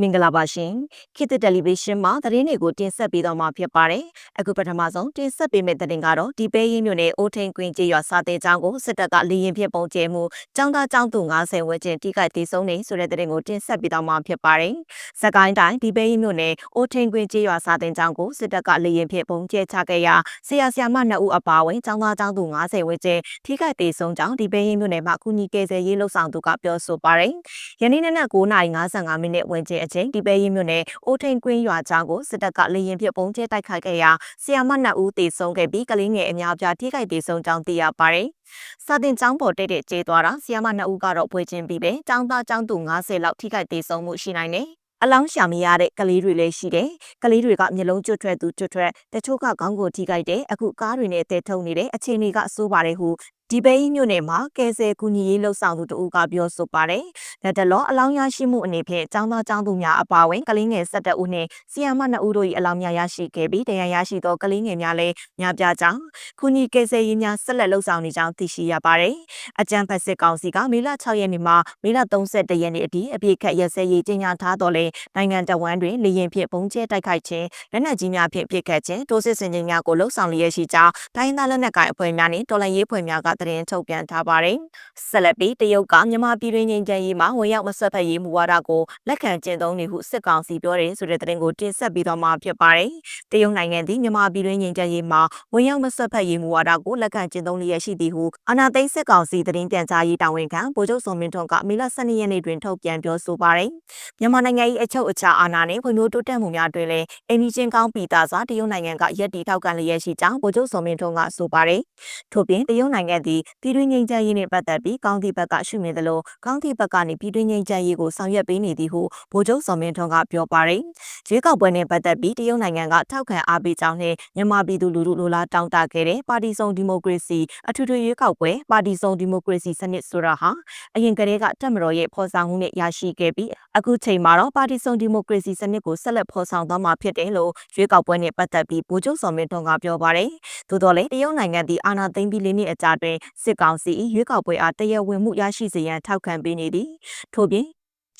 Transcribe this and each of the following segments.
မင်္ဂလာပါရှင်ခေတ်သစ်တယ်လီဗီရှင်းမှာသတင်းတွေကိုတင်ဆက်ပေးတော့မှာဖြစ်ပါတယ်အခုပထမဆုံးတင်ဆက်ပေးမယ့်သတင်းကတော့ဒီပေးရင်မြို့နယ်အိုးထိန်ကွင်းကျေးရွာစာတင်ကျောင်းကိုစစ်တပ်ကလေရင်ဖြင့်ပုံကျဲမှုကျောင်းသားကျောင်းသူ90ဝန်းကျင်တိကျတည်ဆုံးနေဆိုတဲ့သတင်းကိုတင်ဆက်ပေးတော့မှာဖြစ်ပါတယ်စကိုင်းတိုင်းဒီပေးရင်မြို့နယ်အိုးထိန်ကွင်းကျေးရွာစာတင်ကျောင်းကိုစစ်တပ်ကလေရင်ဖြင့်ပုံကျဲချခဲ့ရာဆရာဆရာမ2ဦးအပါအဝင်ကျောင်းသားကျောင်းသူ90ဝန်းကျင်ထိကျတည်ဆုံးကြောင်းဒီပေးရင်မြို့နယ်မှာကုညီကယ်ဆယ်ရေးလှုပ်ဆောင်သူကပြောဆိုပါတယ်ယနေ့နေ့နဲ့9:55မိနစ်ဝန်းကျင်အချိန်ဒီပဲရင်မြို့နယ်အိုးထိန်ကွင်းရွာကျောင်းကိုစစ်တပ်ကလေရင်ဖြင့်ပုံကျဲတိုက်ခိုက်ခဲ့ရာဆီယာမ2ဦးတေဆုံးခဲ့ပြီးကလေးငယ်အများပြားထိခိုက်တေဆုံးကြောင်းသိရပါတယ်။စာတင်ကျောင်းပေါ်တိတ်တဲ့ကျေးသွားတာဆီယာမ2ဦးကတော့ပွဲချင်းပြီးပဲကျောင်းသားကျောင်းသူ90လောက်ထိခိုက်တေဆုံးမှုရှိနိုင်တယ်။အလောင်းရှာမရတဲ့ကလေးတွေလည်းရှိတယ်။ကလေးတွေကမျက်လုံးကျွတ်ထွက်သူကျွတ်ထွက်တချို့ကခေါင်းကိုထိခိုက်တယ်အခုကားတွေနဲ့တဲထုံနေတဲ့အခြေအနေကဆိုးပါတယ်ဟု ဒီပဲကြီးမြို့နယ်မှာကယ်ဆယ်ကူညီရေးလှုပ်ဆောင်သူတဦးကပြောဆိုပါတယ်။လက်တလောအလောင်းရရှိမှုအနေဖြင့်ចောင်းသားចောင်းသူများအပါအဝင်ကလေးငယ်၁၁ဦးနှင့်ဆီယမ2ဦးတို့၏အလောင်းများရရှိခဲ့ပြီးတရားရရှိသောကလေးငယ်များလည်းများပြားကြောင်းကူညီကယ်ဆယ်ရေးများဆက်လက်လှုပ်ဆောင်နေကြောင်းသိရှိရပါတယ်။အကြံဖက်စစ်ကောင်စီကမေလ6ရက်နေ့မှမေလ31ရက်နေ့အထိအပြည့်ခတ်ရစဲရေးကြေညာထားတော်လဲနိုင်ငံတော်ဝန်တွင်လေရင်ဖြင့်ပုံကျဲတိုက်ခိုက်ခြင်းလက်နက်ကြီးများဖြင့်ပစ်ခတ်ခြင်းတိုးစစ်ဆင်ခြင်းများကိုလှုပ်ဆောင်လျက်ရှိကြောင်းတိုင်းသားလက်နက်ကိုင်အဖွဲ့များနှင့်တော်လှန်ရေးဖွဲ့များကသတင်းထုတ်ပြန်ထားပါတယ်။ဆက်လက်ပြီးတရုတ်ကမြန်မာပြည်တွင်းငြိမ်းချမ်းရေးမှာဝင်ရောက်မဆက်ဖက်ရေးမူဝါဒကိုလက်ခံကျင့်သုံးနေဟုစစ်ကောင်စီပြောတယ်ဆိုတဲ့သတင်းကိုတင်ဆက်ပြီးတော့မှဖြစ်ပါတယ်။တရုတ်နိုင်ငံသည်မြန်မာပြည်တွင်းငြိမ်းချမ်းရေးမှာဝင်ရောက်မဆက်ဖက်ရေးမူဝါဒကိုလက်ခံကျင့်သုံးလျက်ရှိသည်ဟုအာဏာသိမ်းစစ်ကောင်စီသတင်းပြန်ကြားရေးတာဝန်ခံဗိုလ်ချုပ်စောမင်းထွန်းကမေလ12ရက်နေ့တွင်ထုတ်ပြန်ပြောဆိုပါတယ်။မြန်မာနိုင်ငံ၏အချုပ်အခြာအာဏာနှင့်ဖွံ့ဖြိုးတိုးတက်မှုများတွင်လည်းအင်ဒီချင်းကောင်းပြည်သားစွာတရုတ်နိုင်ငံကရည်တည်ထောက်ခံလျက်ရှိကြောင်းဗိုလ်ချုပ်စောမင်းထွန်းကဆိုပါတယ်။ထို့ပြင်တရုတ်နိုင်ငံသည်ပြည်တွင်းငြိမ်းချမ်းရေးနှင့်ပတ်သက်ပြီးကောင်းသည့်ဘက်ကရှုမြင်သလိုကောင်းသည့်ဘက်ကနေပြည်တွင်းငြိမ်းချမ်းရေးကိုဆောင်ရွက်ပေးနေသည်ဟုဗိုလ်ချုပ်စောမင်းထွန်းကပြောပါတယ်။ရွေးကောက်ပွဲနှင့်ပတ်သက်ပြီးတရုတ်နိုင်ငံကထောက်ခံအားပေးကြောင်းနှင့်မြန်မာပြည်သူလူထုလိုလားတောင်းတခဲ့တဲ့ပါတီစုံဒီမိုကရေစီအထူးထွေရွေးကောက်ပွဲပါတီစုံဒီမိုကရေစီစနစ်ဆိုတာဟာအရင်ကတည်းကတက်မတော်ရဲ့ဖော်ဆောင်မှုနဲ့ရရှိခဲ့ပြီးအခုချိန်မှာတော့ပါတီစုံဒီမိုကရေစီစနစ်ကိုဆက်လက်ဖော်ဆောင်သွားမှာဖြစ်တယ်လို့ရွေးကောက်ပွဲနဲ့ပတ်သက်ပြီးဗိုလ်ချုပ်စောမင်းထွန်းကပြောပါတယ်။သို့တော်လည်းတရုတ်နိုင်ငံသည်အာဏာသိမ်းပြီးလေးနှစ်အကြာတွင်စစ်ကောင်စီရွေးကောက်ပွဲအားတရဝင်မှုရရှိစေရန်ထောက်ခံပေးနေသည်ထို့ပြင်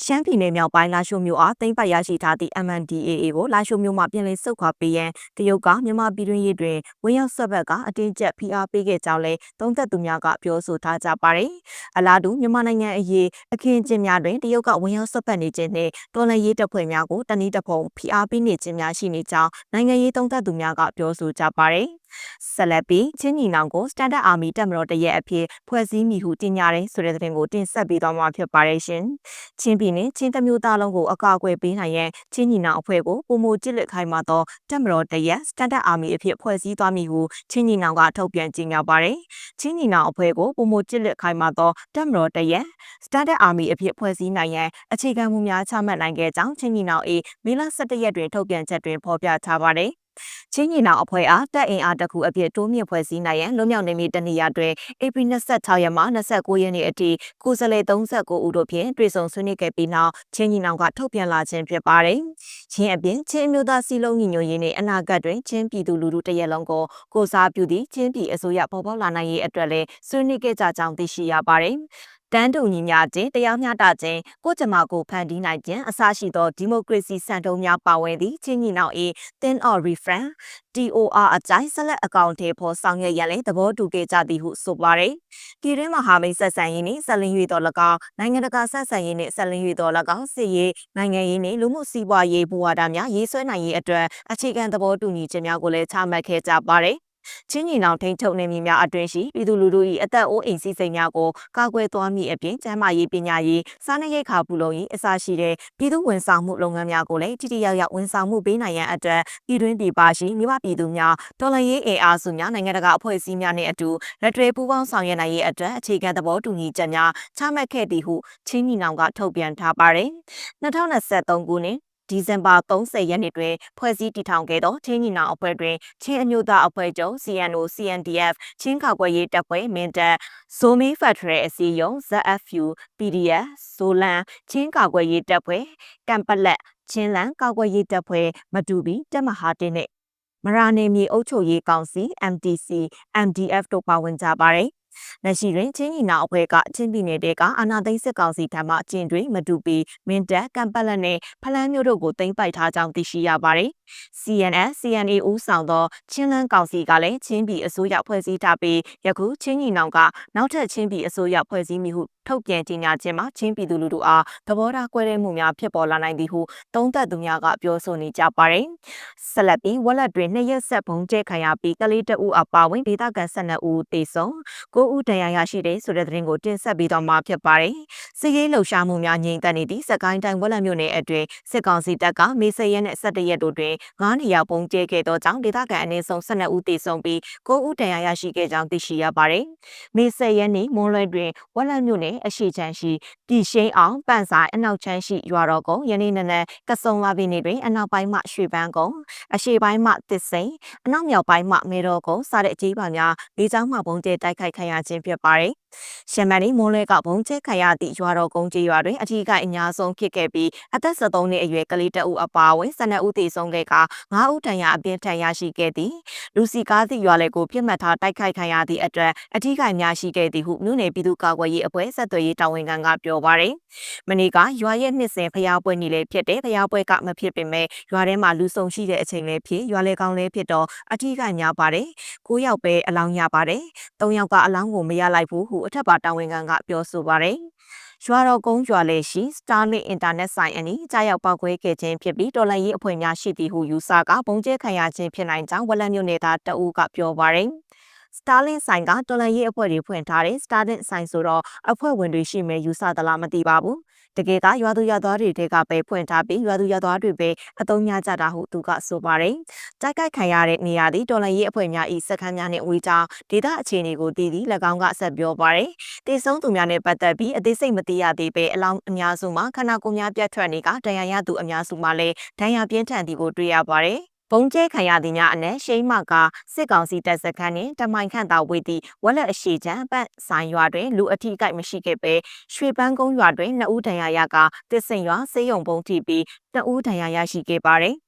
ရှမ်းပြည်နယ်မြောက်ပိုင်းလာရှိုမြို့အားသိမ်းပိုက်ရရှိထားသည့် MNDAA ကိုလာရှိုမြို့မှပြင်လည်ဆုတ်ခွာပေးရန်တရုတ်ကမြန်မာပြည်တွင်းရေးတွင်ဝင်ရောက်ဆက်ဘက်ကအတင်းကျပ်ဖိအားပေးခဲ့ကြောင်းလည်းသုံးသက်သူများကပြောဆိုထားကြပါတယ်။အလားတူမြန်မာနိုင်ငံအရေးအခင်းကျင်းများတွင်တရုတ်ကဝင်ရောက်ဆက်ဘက်နေခြင်းနှင့်တော်လှန်ရေးတပ်ဖွဲ့များကိုတနည်းတစ်ဖုံဖိအားပေးနေခြင်းများရှိနေကြောင်းနိုင်ငံရေးသုံးသက်သူများကပြောဆိုကြပါတယ်။ဆက်လက်ပြီးချင်းညီနောင်ကို Standard Army တပ်မတော်တရဲအဖြစ်ဖွဲ့စည်းမိဟုတင်ညာတယ်ဆိုတဲ့သတင်းကိုတင်ဆက်ပေးသွားမှာဖြစ်ပါတယ်ရှင်။ချင်းပြည်နယ်ချင်းတမျိုးသားလုံးကိုအကာအကွယ်ပေးနိုင်ရန်ချင်းညီနောင်အဖွဲ့ကိုပုံမကြစ်လက်ခိုင်းမှာတော့တပ်မတော်တရဲ Standard Army အဖြစ်ဖွဲ့စည်းသွားမိဟုချင်းညီနောင်ကထုတ်ပြန်ကြေညာပါတယ်။ချင်းညီနောင်အဖွဲ့ကိုပုံမကြစ်လက်ခိုင်းမှာတော့တပ်မတော်တရဲ Standard Army အဖြစ်ဖွဲ့စည်းနိုင်ရန်အခြေခံမူများချမှတ်နိုင်ခဲ့ကြောင်းချင်းညီနောင်အေမေလ17ရက်တွင်ထုတ်ပြန်ချက်တွင်ဖော်ပြထားပါတယ်။ ချင်းညီနောင်အဖွဲ့အားတပ်အင်အားတစ်ခုအဖြစ်တိုးမြင့်ဖွဲ့စည်းနိုင်ရန်လွတ်မြောက်နေမည်တနေရာတွင်ဧပြီ26ရက်မှ29ရက်နေ့အထိကိုယ်စားလှယ်39ဦးတို့ဖြင့်တွေ့ဆုံဆွေးနွေးခဲ့ပြီးနောက်ချင်းညီနောင်ကထုတ်ပြန်လာခြင်းဖြစ်ပါတယ်။ချင်းအပြင်ချင်းမျိုးသားစီလုံးညီညွတ်ရေးနှင့်အနာဂတ်တွင်ချင်းပြည်သူလူထုတရက်လုံးကိုကိုစားပြုသည့်ချင်းပြည်အစိုးရပေါ်ပေါက်လာနိုင်ရေးအတွက်လည်းဆွေးနွေးခဲ့ကြကြောင်းသိရှိရပါတယ်။ တန်းတူညီမျှခြင်းတရားမျှတခြင်းကိုကြမကိုဖန်တီးနိုင်ခြင်းအစရှိသောဒီမိုကရေစီစံတုံးများပါဝင်သည့်ချင်းညီနောင် A Thin or Refrain TOR အကြိုင်ဆက်လက်အကောင့်ထဲပေါ်ဆောင်ရွက်ရန်လည်းသဘောတူခဲ့ကြသည်ဟုဆိုပါတယ်။ပြည်တွင်းမဟာမိတ်ဆက်ဆံရေးနှင့်ဆက်လင်း၍တော်၎င်းနိုင်ငံတကာဆက်ဆံရေးနှင့်ဆက်လင်း၍တော်၎င်းစစ်ရေးနိုင်ငံရေးနှင့်လူမှုစီးပွားရေးဘဝတာများရေးဆွဲနိုင်ရေးအတွက်အခြေခံသဘောတူညီချက်များကိုလည်းချမှတ်ခဲ့ကြပါတယ် ချင်းညီနောင်ထိန်ထုတ်နေမည်များအတွင်ရှိပြည်သူလူထု၏အသက်အိုးအိမ်စီးစိမ်များကိုကာကွယ်သွားမည်အပြင်ကျန်းမာရေးပညာရေးစားနပ်ရိက္ခာပူလုံရေးအစရှိတဲ့ပြည်သူဝန်ဆောင်မှုလုပ်ငန်းများကိုလည်းတိတိယောက်ယောက်ဝန်ဆောင်မှုပေးနိုင်ရန်အတွက်ပြည်တွင်းပြည်ပရှိမိဘပြည်သူများတော်လှန်ရေးအင်အားစုများနိုင်ငံတကာအဖွဲ့အစည်းများနှင့်အတူလက်တွဲပူးပေါင်းဆောင်ရွက်နိုင်ရေးအတွက်အခြေခံသဘောတူညီချက်များချမှတ်ခဲ့သည်ဟုချင်းညီနောင်ကထုတ်ပြန်ထားပါတယ်။2023ခုနှစ် ဒီဇင်ဘာ30ရက်နေ့တွင်ဖွဲ့စည်းတည်ထောင်ခဲ့သောချင်းညီနောင်အဖွဲ့တွင်ချင်းအမျိုးသားအဖွဲ့ချုပ် CNO CNDF ချင်းကာကွယ်ရေးတပ်ဖွဲ့မင်းတပ်ဇိုမီဖက်ဒရယ်အစည်းအရုံး ZFU PDF ဇိုလန်ချင်းကာကွယ်ရေးတပ်ဖွဲ့ကံပလက်ချင်းလန်ကာကွယ်ရေးတပ်ဖွဲ့မတူပီတပ်မဟာတင်းနှင့်မရာနေမြေအုပ်ချုပ်ရေးကောင်စီ MTC MDF တို့ပါဝင်ကြပါတယ်။ လက်ရှိတွင်ချင်းညီနောင်အဖွဲ့ကချင်းပြည်နယ်တဲကအာနာသိန်းစစ်ကောင်စီထံမှကျင်းတွင်မတူပီမင်းတပ်ကံပက်လက်နှင့်ဖလန်းမျိုးတို့ကိုတင်ပိုက်ထားကြောင်းသိရှိရပါတယ်။ CNS CNA ဦးဆောင်သောချင်းလန်းကောင်စီကလည်းချင်းပြည်အစိုးရဖွဲ့စည်းထားပြီးယခုချင်းညီနောင်ကနောက်ထပ်ချင်းပြည်အစိုးရဖွဲ့စည်းမိဟုထုတ်ပြန်ကြေညာခြင်းမှာချင်းပြည်သူလူထုအားသဘောထားကွဲတဲ့မှုများဖြစ်ပေါ်လာနိုင်သည်ဟုသုံးသပ်သူများကပြောဆိုနေကြပါတယ်။ဆက်လက်ပြီးဝက်လက်တွင်နှစ်ရက်ဆက်ဘုံကျဲခံရပြီးကလေးတအူအပါဝင်ဒေသခံ12ဦးသေဆုံး9ဦးဒဏ်ရာရရှိတဲ့ဆိုတဲ့သတင်းကိုတင်ဆက်ပေးတော့မှာဖြစ်ပါတယ်။စစ်ရေးလှုပ်ရှားမှုများငြိမ်သက်နေသည့်စကိုင်းတိုင်းဝက်လက်မြို့နယ်အတွင်းစစ်ကောင်စီတပ်ကမေဆယ်ရက်နဲ့17ရက်တို့တွင်9နေရာပုံကျဲခဲ့သောကြောင့်ဒေသခံအနည်းဆုံး12ဦးသေဆုံးပြီး9ဦးဒဏ်ရာရရှိခဲ့ကြောင်းသိရှိရပါတယ်။မေဆယ်ရက်နေ့မွန်လွယ်တွင်ဝက်လက်မြို့နယ်အရှိချမ်းရှိပြည်ရှိန်အောင်ပန့်ဆိုင်အနောက်ချမ်းရှိရွာတော်ကုန်းယနေ့နနက်ကစုံလာပြီနေတွင်အနောက်ပိုင်းမှရွှေပန်းကုန်းအရှေ့ပိုင်းမှတစ်စိန်အနောက်မြောက်ပိုင်းမှမေတော်ကုန်းစတဲ့အကြီးပါများလေးချောင်းမှဘုံကျဲတိုက်ခိုက်ခံရခြင်းဖြစ်ပါတယ်။ ရှမ်းမန်ဒီမွန်လွဲကဘုံကျဲခံရသည့်ရွာတော်ကုန်းကြီးရွာတွင်အထီးကအများဆုံးဖြစ်ခဲ့ပြီးအသက်73နှစ်အရွယ်ကလေးတအုပ်အပါအဝင်12ဦးသေဆုံးခဲ့က9ဦးတန်ရာအပြင်းထန်ရရှိခဲ့သည်လူစီကားသည့်ရွာလက်ကိုပြစ်မှတ်ထားတိုက်ခိုက်ခံရသည့်အတွက်အထီးကအများရှိခဲ့သည်ဟုမြို့နယ်ပြည်သူ့ကာကွယ်ရေးအဖွဲ့ဆက်သွယ်ရေးတာဝန်ခံကပြောပါတယ်။မနေ့ကရွာရဲ့နှစ်စဉ်ဖျားပွဲနေလေဖြစ်တဲ့ဖျားပွဲကမဖြစ်ပေမဲ့ရွာထဲမှာလူဆုံရှိတဲ့အချိန်လေးဖြစ်ရွာလေကောင်းလေးဖြစ်တော့အထီးကညာပါတယ်။9ယောက်ပဲအလောင်းရပါတယ်။3ယောက်ကအလောင်းကိုမရလိုက်ဘူးဟုအထက်ပါတာဝန်ခံကပြောဆိုပါတယ်။ရွာတော်ကုန်းရွာလေရှိ Starlink Internet ဆိုင်အနီးကြားရောက်ပောက်ကွဲခဲ့ခြင်းဖြစ်ပြီးတော်လန်ရေးအဖွဲ့များရှိသည်ဟုယူဆကပုံကျဲခံရခြင်းဖြစ်နိုင်ကြောင်းဝက်လက်မြို့နယ်သားတအူးကပြောပါတယ်။ Starlink ဆိုင်ကတော်လန်ရေးအဖွဲ့တွေဖွင့်ထားတဲ့ Starlink ဆိုင်ဆိုတော့အဖွဲ့ဝင်တွေရှိမယ်ယူဆသလားမသိပါဘူး။တကယ်ကရွာသူရွာသားတွေတဲကပဲဖွင့်ထားပြီးရွာသူရွာသားတွေပဲအသုံးညကြတာဟုသူကဆိုပါတယ်။တိုက်ခိုက်ခံရတဲ့နေရာသည်တော်လန်ရေးအဖွဲ့များ၏စခန်းများနှင့်ဝေးကြောင်းဒေသအခြေအနေကိုတည်ပြီး၎င်းကဆက်ပြောပါတယ်။တည်ဆုံးသူများနဲ့ပတ်သက်ပြီးအသေးစိတ်မသိရသေးပေအလောင်းအများစုမှာခန္ဓာကိုယ်များပြတ်ထွက်နေကဒဏ်ရာရသူအများစုမှာလည်းဒဏ်ရာပြင်းထန်သည်ကိုတွေ့ရပါတယ်။ ဘုံကျဲခံရသည်များအနက်ရှိမကစစ်ကောင်စီတပ်စခန်းနှင့်တမိုင်ခန့်သာဝေးသည့်ဝက်လက်အရှိချမ်းပတ်ဆိုင်ရွာတွင်လူအထိကိုက်မရှိခဲ့ပဲရွှေပန်းကုန်းရွာတွင်နှစ်ဦးဒဏ်ရာရကတစ်စင်ရွာစေယုံဘုံထိပြီးနှစ်ဦးဒဏ်ရာရရှိခဲ့ပါသည်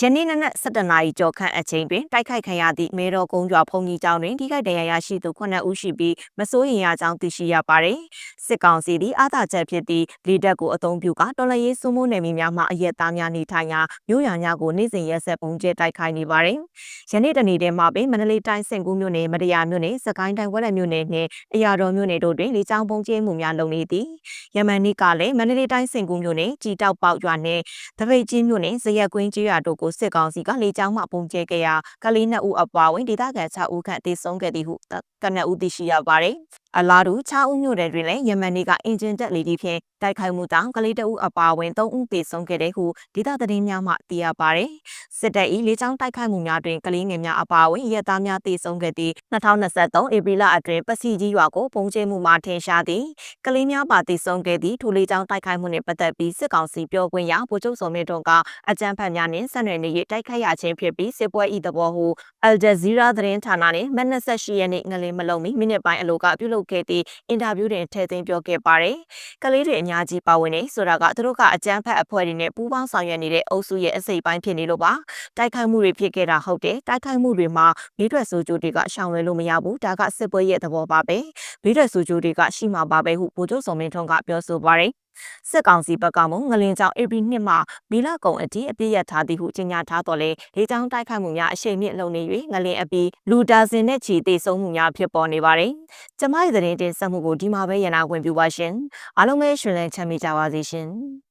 ယနေ့နနက်7နာရီကျော်ခန့်အချိန်တွင်တိုက်ခိုက်ခံရသည့်မေတော်ကုန်းရွာဖုန်ကြီးကျောင်းတွင်ထိခိုက်ဒဏ်ရာရရှိသူ9ဦးရှိပြီးမစိုးရင်ရကြောင်းသိရှိရပါတယ်။စစ်ကောင်စီသည်အာသာချက်ဖြစ်သည့်လေတပ်ကိုအုံပြုကတော်လရေးစုမိုးနယ်မြေများမှအရက်သားများနေထိုင်ရာမြို့ရွာများကိုနေ့စဉ်ရက်ဆက်ပုံကျဲတိုက်ခိုက်နေပါတယ်။ယနေ့တနေ့တည်းမှာပင်မန္တလေးတိုင်းစင်ကူးမြို့နယ်မတရားမြို့နယ်စကိုင်းတိုင်းဝက်လက်မြို့နယ်နှင့်အရာတော်မြို့နယ်တို့တွင်လေကြောင်းပုံကျဲမှုများလုပ်နေသည်။ယမန်နေ့ကလည်းမန္တလေးတိုင်းစင်ကူးမြို့နယ်ကြီးတောက်ပေါက်ရွာနှင့်တပိတ်ချင်းမြို့နယ်ဇရက်ကွင်းကျေးရွာတို့ကိုစစ်ကောင်စီကလေကြောင်းမှပုံကျဲခဲ့ရာကလေးနှစ်ဦးအပါအဝင်ဒေသခံ6ဦးခန့်သေဆုံးခဲ့သည်ဟုကနဦးသိရှိရပါတယ်။ အလားတူ6ဦးမြို့နယ်တွင်လည်းယမန်နေ့ကအင်ဂျင်တက်လေဒီဖြင့်တိုက်ခိုက်မှုကြောင့်ကလေးတအုပ်အပါအဝင်3ဦးသေဆုံးခဲ့တဲ့ဟုဒေသသတင်းများမှသိရပါတယ်။စစ်တပ်၏လေကြောင်းတိုက်ခိုက်မှုများတွင်ကလေးငယ်များအပါအဝင်ရဲသားများသေဆုံးခဲ့ပြီး2023ဧပြီလအတွင်းပစီကြီးရွာကိုပုံကျဲမှုမှာထင်ရှားသည့်ကလေးများပါသေဆုံးခဲ့သည့်ထိုလေကြောင်းတိုက်ခိုက်မှုနှင့်ပတ်သက်ပြီးစစ်ကောင်စီပြောခွင့်ရဗိုလ်ချုပ်စောမြင့်တုံကအကြမ်းဖက်များနှင့်ဆက်နွယ်နေ၍တိုက်ခိုက်ရခြင်းဖြစ်ပြီးစစ်ပွဲ၏သဘောဟု Al Jazeera သတင်းဌာနနှင့်မနက်28ရက်နေ့ငလင်မလုံးမီမိနစ်ပိုင်းအလိုကပြုလုပ်ခဲ့သည့်အင်တာဗျူးတွင်ထည့်သွင်းပြောခဲ့ပါတယ်။ကလေးတွေအများကြီးပါဝင်နေဆိုတာကသူတို့ကအကြမ်းဖက်အဖွဲ့တွေနဲ့ပူးပေါင်းဆောင်ရွက်နေတဲ့အုပ်စုရဲ့အစိပ်ပိုင်းဖြစ်နေလို့ပါ။တိုက်ခိုက်မှုတွေဖြစ်ခဲ့တာဟုတ်တယ်။တိုက်ခိုက်မှုတွေမှာမိထွက်ဆိုးကြိုတွေကရှောင်လွှဲလို့မရဘူး။ဒါကစစ်ပွဲရဲ့သဘောပါပဲ။မိထွက်ဆိုးကြိုတွေကရှိမှာပါပဲဟုဗိုလ်ချုပ်စောမင်းထွန်းကပြောဆိုပါတယ်။ စစ်ကောင်စီဘက်ကမှငလင်ကြောင် AB နှစ်မှာမီလကုံအတီးအပြည့်ရထားသည်ဟုကြေညာထားတော်လဲလေကြောင်းတိုက်ခိုက်မှုများအရှိန်မြင့်လုံနေ၍ငလင်အပြီးလူဒါဇင်နဲ့ချီတေဆုံးမှုများဖြစ်ပေါ်နေပါတယ်။ကျမရဲ့သတင်းတင်ဆက်မှုကိုဒီမှာပဲရနာဝင်ပြပါရှင်။အားလုံးပဲရှင်လန်းချမ်းမြေကြပါစေရှင်။